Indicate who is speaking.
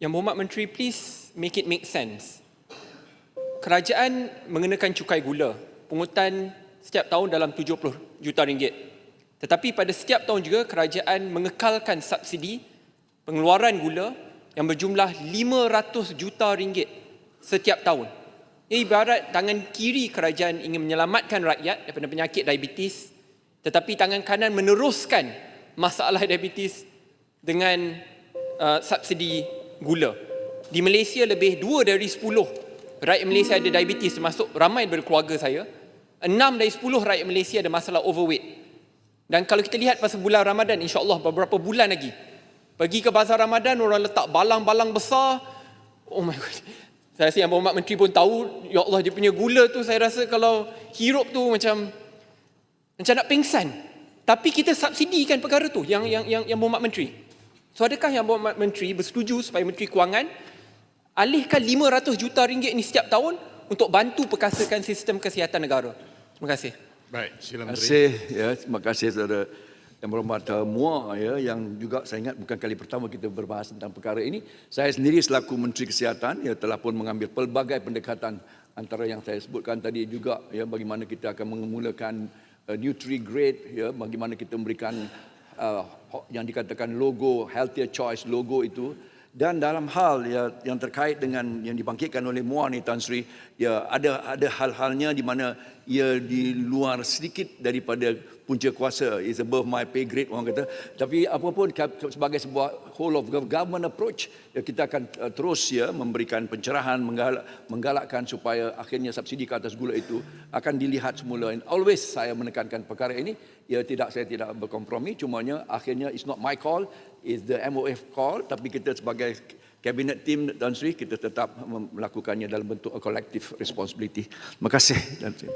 Speaker 1: Yang Berhormat Menteri, please make it make sense. Kerajaan mengenakan cukai gula, pungutan setiap tahun dalam 70 juta ringgit. Tetapi pada setiap tahun juga kerajaan mengekalkan subsidi pengeluaran gula yang berjumlah 500 juta ringgit setiap tahun. Ia ibarat tangan kiri kerajaan ingin menyelamatkan rakyat daripada penyakit diabetes tetapi tangan kanan meneruskan masalah diabetes dengan uh, subsidi gula. Di Malaysia lebih dua dari 10 rakyat Malaysia ada diabetes termasuk ramai daripada keluarga saya. Enam dari 10 rakyat Malaysia ada masalah overweight. Dan kalau kita lihat pasal bulan Ramadan insya-Allah beberapa bulan lagi pergi ke bazar Ramadan orang letak balang-balang besar. Oh my god. Saya rasa yang Berhormat Menteri pun tahu ya Allah dia punya gula tu saya rasa kalau hirup tu macam macam nak pingsan. Tapi kita subsidikan perkara tu yang yang yang yang Berhormat Menteri. So adakah yang Berhormat Menteri bersetuju supaya Menteri Kewangan alihkan 500 juta ringgit ini setiap tahun untuk bantu perkasakan sistem kesihatan negara? Terima kasih.
Speaker 2: Baik, sila
Speaker 3: Terima
Speaker 2: Menteri.
Speaker 3: kasih ya, terima kasih saudara yang berhormat Muar ya yang juga saya ingat bukan kali pertama kita berbahas tentang perkara ini. Saya sendiri selaku Menteri Kesihatan ya telah pun mengambil pelbagai pendekatan antara yang saya sebutkan tadi juga ya bagaimana kita akan memulakan uh, Nutri Grade ya bagaimana kita memberikan uh, yang dikatakan logo healthier choice logo itu. Dan dalam hal ya yang terkait dengan yang dibangkitkan oleh Muar ni Tan Sri ya ada ada hal-halnya di mana ia di luar sedikit daripada punca kuasa. Is above my pay grade orang kata. Tapi apapun ka- sebagai sebuah whole of government approach ya kita akan uh, terus ya memberikan pencerahan menggalak, menggalakkan supaya akhirnya subsidi ke atas gula itu akan dilihat semula. And always saya menekankan perkara ini ya tidak saya tidak berkompromi. Cumanya akhirnya it's not my call is the MOF call. Tapi kita sebagai cabinet team dan Sri kita tetap melakukannya dalam bentuk collective responsibility. Terima kasih dan terima